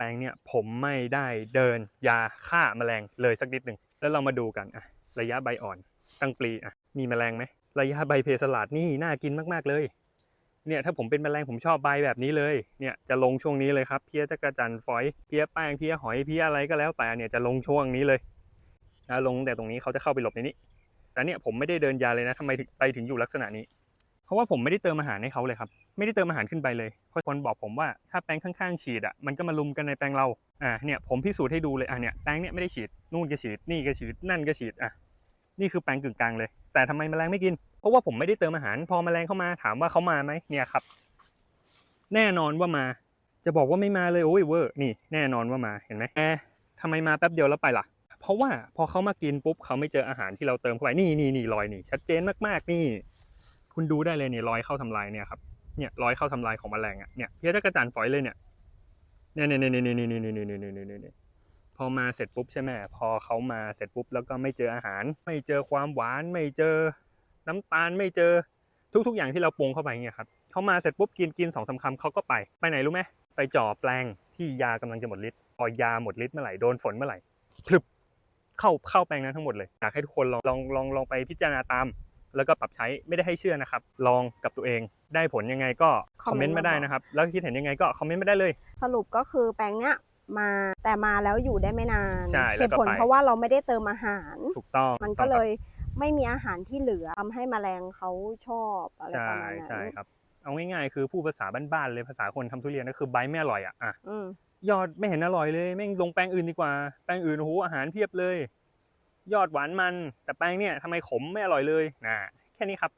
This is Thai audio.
แปรงเนี่ยผมไม่ได้เดินยาฆ่าแมลงเลยสักนิดหนึ่งแล้วเรามาดูกันอะระยะใบอ่อนตั้งปลีอะมีแมลงไหมระยะใบเพสลัดนี่น่ากินมากๆเลยเนี่ยถ้าผมเป็นแมลงผมชอบใบแบบนี้เลยเนี่ยจะลงช่วงนี้เลยครับเพี้ยจักรจันฝอยเพี้ยแป้งเพี้ยหอยเพี้ยอะไรก็แล้วแต่เนี่ยจะลงช่วงนี้เลยนะลงแต่ตรงนี้เขาจะเข้าไปหลบในนี้แต่เนี่ยผมไม่ได้เดินยาเลยนะทำไมไปถึงอยู่ลักษณะนี้ ราะว่าผมไม่ได้เติมอาหารให้เขาเลยครับ ไม่ได้เติมอาหารขึ้นไปเลยเพราะคนบอกผมว่าถ้าแป้งข้างๆฉีดอะมันก็มาลุมกันในแป้งเราอ่าเนี่ยผมพิสูจน์ให้ดูเลยอะเนี่ยแป้งเนี่ยไม่ได้ฉีดนู่นก็ฉีดนี่ก็ฉีดนั่นก็ฉีดอะนี่คือแป้งกึ่งกลางเลย แต่ทำไมแมลงไม่กิน เพราะว่าผมไม่ได้เติมอาหาร พอแมลงเข้ามาถามว่าเขามาไหมเนี่ยครับ แน่นอนว่ามาจะบอกว่าไม่มาเลยโอ้ยเวอร์นี่แน่นอนว่ามาเห็นไหมแอร์ทำไมมาแป๊บเดียวแล้วไปล่ะ เพราะว่าพอเขามากินปุ๊บเขาไม่เจออาหารที่เราเติมเข้าไปนี่นี่นี่รอยนี่ชัดเจนมากๆนี่ คุณดูได้เลยเนี่ยรอยเข้าทำลายเนี่ยครับเนี่ยรอยเข้าทำลายของแมลงอะเนี่ยเพี้ยจักรจันฝอยเลยเนี่ยเนี่ยเนี่ยเนี่ยเนี่ยเนี่ยเนี่ยเนี่ยเนี่ยเนี่ยเนี่ยพอมาเสร็จปุ๊บใช่ไหมพอเขามาเสร็จปุ๊บแล้วก็ไม่เจออาหาร ไม่เจอความหวาน ไม่เจอน้ำตาลไม่เจอทุก ๆ อย่างที่เราปรุงเข้าไปเนี่ยครับเขามาเสร็จปุ๊บกินกินสองสามคำเขาก็ไปไปไหนรู้ไหมไปจ่อแปลงที่ยากำลังจะหมดฤทธิ์พอยาหมดฤทธิ์เมื่อไหร่โดนฝนเมื่อไหร่พลึบเข้าเข้าแปลงนั้นทั้งหมดเลยอยากให้ทุกคนลองลองลองลองไปพิจารณาตาม แล้วก็ปรับใช้ไม่ได้ให้เชื่อนะครับ ลองกับตัวเองได้ผลยังไงก็คอมเมนต์มาได้นะครับ แล้วคิดเห็นยังไงก็คอมเมนต์มาได้เลย สรุปก็คือแปลงเนี้ยมาแต่มาแล้วอยู่ได้ไม่นานใช่แล้วเหก็ตุผลไป เพราะว่าเราไม่ได้เติมอาหาร ถูกต้องมันก็เลยไม่มีอาหารที่เหลือทำให้แมลงเขาชอบอะไรใช่ประมาณนั้นใช่ครับ เอาง่ายๆคือพูดภาษาบ้านๆเลยภาษาคนทำทุเรียนก็คือใบไม่อร่อยอะอะอืมยอดไม่เห็นอร่อยเลยแม่งลงแปลงอื่นดีกว่าแปลงอื่นโอ้โหอาหารเพียบเลย ยอดหวานมัน แต่แปลงเนี่ยทำไมขมไม่อร่อยเลยนะแค่นี้ครับ